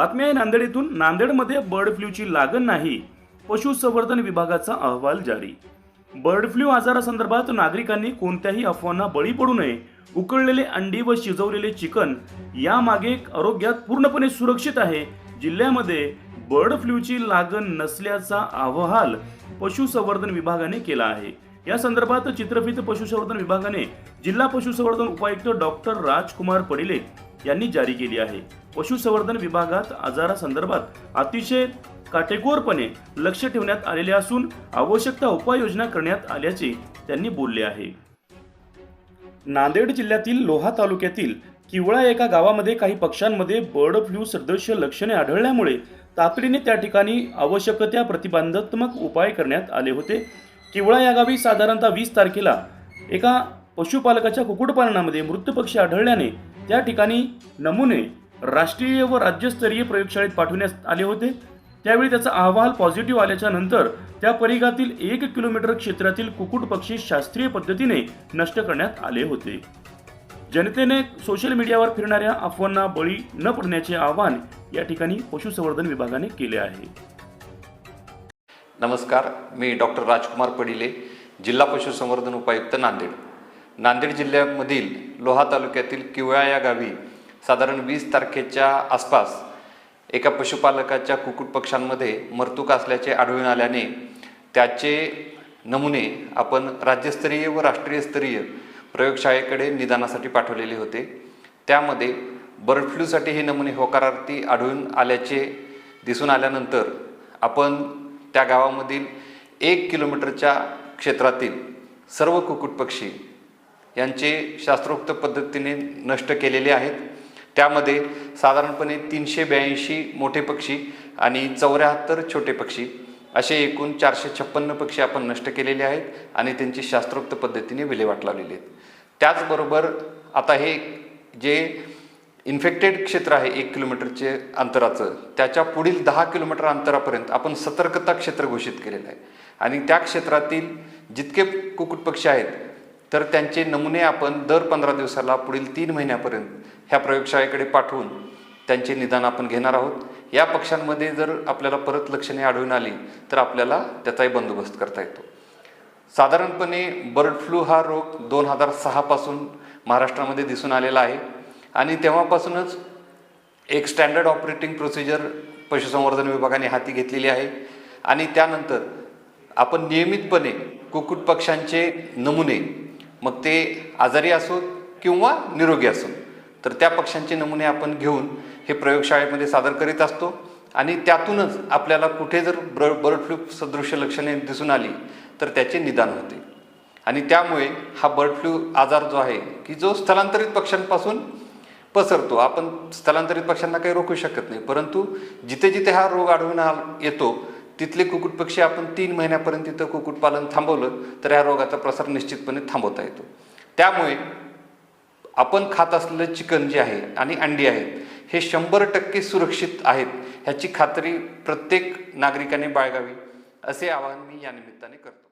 बातमी आहे नांदेड येथून नांदेडमध्ये बर्ड फ्लूची लागण नाही पशुसंवर्धन विभागाचा अहवाल जारी. बर्ड फ्लू आजारासंदर्भात नागरिकांनी कोणत्याही अफवांना बळी पडू नये उकळलेले अंडी व शिजवलेले चिकन यामागे आरोग्यात पूर्णपणे सुरक्षित आहे. जिल्ह्यामध्ये बर्ड फ्लूची लागण नसल्याचा अहवाल पशुसंवर्धन विभागाने केला आहे. या संदर्भात चित्रफित पशुसंवर्धन विभागाने जिल्हा पशुसंवर्धन उपायुक्त डॉक्टर राजकुमार पडिले यांनी जारी केली आहे. पशुसंवर्धन विभागात आजारासंदर्भात अतिशय काटेकोरपणे लक्ष ठेवण्यात आलेले असून आवश्यक त्या उपाययोजना करण्यात आल्याचे त्यांनी बोलले आहे. नांदेड जिल्ह्यातील लोहा तालुक्यातील किवळा एका गावामध्ये काही पक्ष्यांमध्ये बर्ड फ्लू सदृश्य लक्षणे आढळल्यामुळे तातडीने त्या ठिकाणी आवश्यक त्या प्रतिबंधात्मक उपाय करण्यात आले होते. किवळा या गावी साधारणतः वीस तारखेला एका पशुपालकाच्या कुक्कुटपालनामध्ये मृत पक्षी आढळल्याने त्या ठिकाणी नमुने राष्ट्रीय व राज्यस्तरीय प्रयोगशाळेत पाठवण्यात आले होते. त्यावेळी त्याचा अहवाल पॉझिटिव्ह आल्याच्यानंतर त्या परिघातील एक किलोमीटर क्षेत्रातील कुकुट पक्षी शास्त्रीय पद्धतीने नष्ट करण्यात आले होते. जनतेने सोशल मीडियावर फिरणाऱ्या अफवांना बळी न पडण्याचे आवाहन या ठिकाणी पशुसंवर्धन विभागाने केले आहे. नमस्कार मी डॉक्टर राजकुमार पडिले जिल्हा पशुसंवर्धन उपायुक्त नांदेड. नांदेड जिल्ह्यामधील लोहा तालुक्यातील किवळा या गावी साधारण वीस तारखेच्या आसपास एका पशुपालकाच्या कुक्कुट पक्ष्यांमध्ये मर्तुक असल्याचे आढळून आल्याने त्याचे नमुने आपण राज्यस्तरीय व राष्ट्रीय स्तरीय प्रयोगशाळेकडे निदानासाठी पाठवलेले होते. त्यामध्ये बर्ड फ्लूसाठी हे नमुने होकारार्थी आढळून आल्याचे दिसून आल्यानंतर आपण त्या गावामधील एक किलोमीटरच्या क्षेत्रातील सर्व कुक्कुट पक्षी यांचे शास्त्रोक्त पद्धतीने नष्ट केलेले आहेत. त्यामध्ये साधारणपणे तीनशे ब्याऐंशी मोठे पक्षी आणि चौऱ्याहत्तर छोटे पक्षी असे एकूण चारशे छप्पन्न पक्षी आपण नष्ट केलेले आहेत आणि त्यांची शास्त्रोक्त पद्धतीने विल्हेवाट लावलेली आहेत. त्याचबरोबर आता हे जे इन्फेक्टेड क्षेत्र आहे एक किलोमीटरचे अंतराचं त्याच्या पुढील दहा किलोमीटर अंतरापर्यंत आपण सतर्कता क्षेत्र घोषित केलेलं आहे. आणि त्या क्षेत्रातील जितके कुक्कुट पक्षी आहेत तर त्यांचे नमुने आपण दर पंधरा दिवसाला पुढील तीन महिन्यापर्यंत ह्या प्रयोगशाळेकडे पाठवून त्यांचे निदान आपण घेणार आहोत. या पक्ष्यांमध्ये जर आपल्याला परत लक्षणे आढळून आली तर आपल्याला त्याचाही बंदोबस्त करता येतो. साधारणपणे बर्ड फ्लू हा रोग दोन हजार सहापासून महाराष्ट्रामध्ये दिसून आलेला आहे आणि तेव्हापासूनच एक स्टँडर्ड ऑपरेटिंग प्रोसिजर पशुसंवर्धन विभागाने हाती घेतलेली आहे आणि त्यानंतर आपण नियमितपणे कुक्कुट पक्ष्यांचे नमुने मग ते आजारी असोत किंवा निरोगी असोत तर त्या पक्ष्यांचे नमुने आपण घेऊन हे प्रयोगशाळेमध्ये सादर करीत असतो. आणि त्यातूनच आपल्याला कुठे जर ब्र बर्ड फ्लू सदृश्य लक्षणे दिसून आली तर त्याचे निदान होते. आणि त्यामुळे हा बर्ड फ्लू आजार जो आहे की जो स्थलांतरित पक्ष्यांपासून पसरतो. आपण स्थलांतरित पक्ष्यांना काही रोखू शकत नाही. परंतु जिथे जिथे हा रोग आढळून आ- येतो तिथले कुक्कुटपक्षी आपण तीन महिन्यापर्यंत तिथं कुक्कुटपालन थांबवलं तर या रोगाचा प्रसार निश्चितपणे थांबवता येतो. त्यामुळे आपण खात असलेलं चिकन जे आहे आणि अंडी आहेत हे शंभर टक्के सुरक्षित आहेत ह्याची खात्री प्रत्येक नागरिकाने बाळगावी असे आवाहन मी या निमित्ताने करतो.